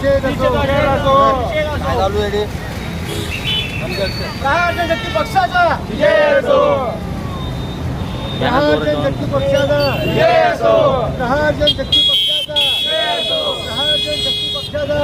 शक्ती पक्षाचा प्रहार जनशक्ती पक्षाचा प्रहार जनशक्ती पक्षाचा. प्रहार जनशक्ती पक्षाचा.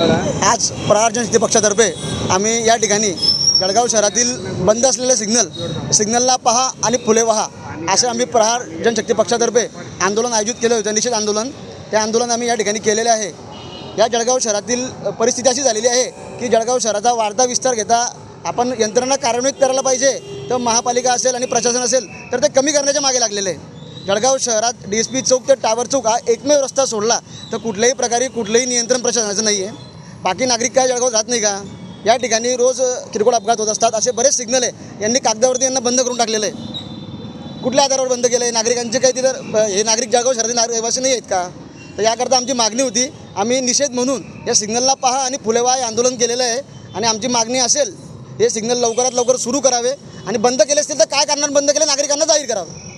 आज प्रहार जनशक्ती पक्षातर्फे आम्ही या ठिकाणी जळगाव शहरातील बंद असलेले सिग्नल सिग्नलला पहा आणि फुले व्हा असे आम्ही प्रहार जनशक्ती पक्षातर्फे आंदोलन आयोजित केलं होतं निषेध आंदोलन. ते आंदोलन आम्ही या ठिकाणी केलेले आहे. या जळगाव शहरातील परिस्थिती अशी झालेली आहे की जळगाव शहराचा वाढता विस्तार घेता आपण यंत्रणा कार्यान्वित करायला पाहिजे तर महापालिका असेल आणि प्रशासन असेल तर ते कमी करण्याच्या मागे लागलेले आहे. जळगाव शहरात डी एस पी चौक ते टावर चौक हा एकमेव रस्ता सोडला तर कुठल्याही प्रकारे कुठलंही नियंत्रण प्रशासनाचं नाही आहे बाकी नागरिक काय जळगाव राहत नाही का? या ठिकाणी रोज किरकोळ अपघात होत असतात. असे बरेच सिग्नल आहे. यांनी कागदावरती यांना बंद करून टाकलेलं आहे. कुठल्या आधारावर बंद केलं आहे नागरिकांचे काही तिथं हे नागरिक जळगाव शहरातील नागरिक रहिवासी नाही आहेत का? तर याकरता आमची मागणी होती. आम्ही निषेध म्हणून या सिग्नलला पहा आणि फुलेवा हे आंदोलन केलेलं आहे. आणि आमची मागणी असेल हे सिग्नल लवकरात लवकर सुरू करावे. आणि बंद केले असतील तर काय कारणाने बंद केले नागरिकांना जाहीर करावं.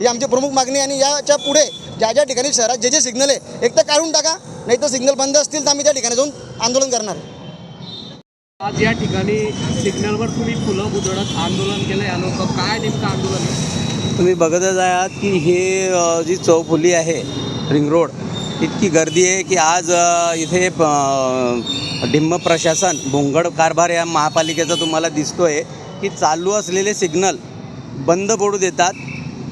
ही आमची प्रमुख मागणी आणि याच्यापुढे ज्या ज्या ठिकाणी शहरात जे जे सिग्नल आहे एक तर काढून टाका नाही तर सिग्नल बंद असतील तर आम्ही त्या ठिकाणी जाऊन आंदोलन करणार. आहे आज या ठिकाणी सिग्नलवर तुम्ही फुलं उधळत आंदोलन केलं या लोक काय नेमकं आंदोलन आहे? तुम्ही बघतच आहात की हे जी चौफुली आहे रिंग रोड इतकी गर्दी आहे की आज इथे डिंब प्रशासन भोंगड कारभार या महापालिकेचा तुम्हाला दिसतोय की चालू असलेले सिग्नल बंद पडू देतात.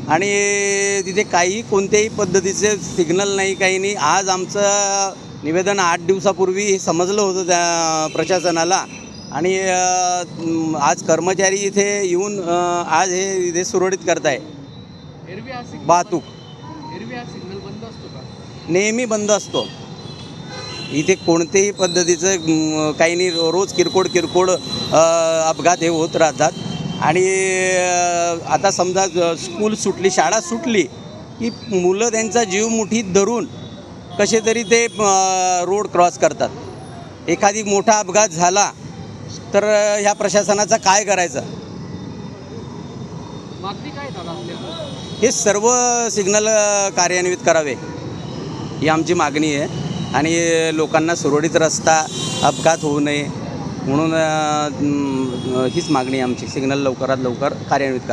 आणि तिथे काही कोणत्याही पद्धतीचे सिग्नल नाही काही नाही. आज आमचं निवेदन आठ दिवसापूर्वी समजलं होतं त्या प्रशासनाला. आणि आज कर्मचारी इथे येऊन आज हे इथे सुरळीत करताय. हा सिग्नल वाहतूक. एरवी सिग्नल बंद असतो का? नेहमी बंद असतो. इथे कोणत्याही पद्धतीचं काही नाही. रोज किरकोळ किरकोळ अपघात हे होत राहतात. आणि आता समजा स्कूल सुटली शाळा सुटली की मुलं त्यांचा जीव मुठीत धरून कसे तरी ते रोड क्रॉस करतात. एखादी मोठा अपघात झाला तर ह्या प्रशासनाचा काय करायचं? हे सर्व सिग्नल कार्यान्वित करावे ही आमची मागणी आहे. आणि लोकांना सुरळीत रस्ता अपघात होऊ नये. म्हणून हीच मागणी आमची. सिग्नल लवकरात लवकर कार्यान्वित करा.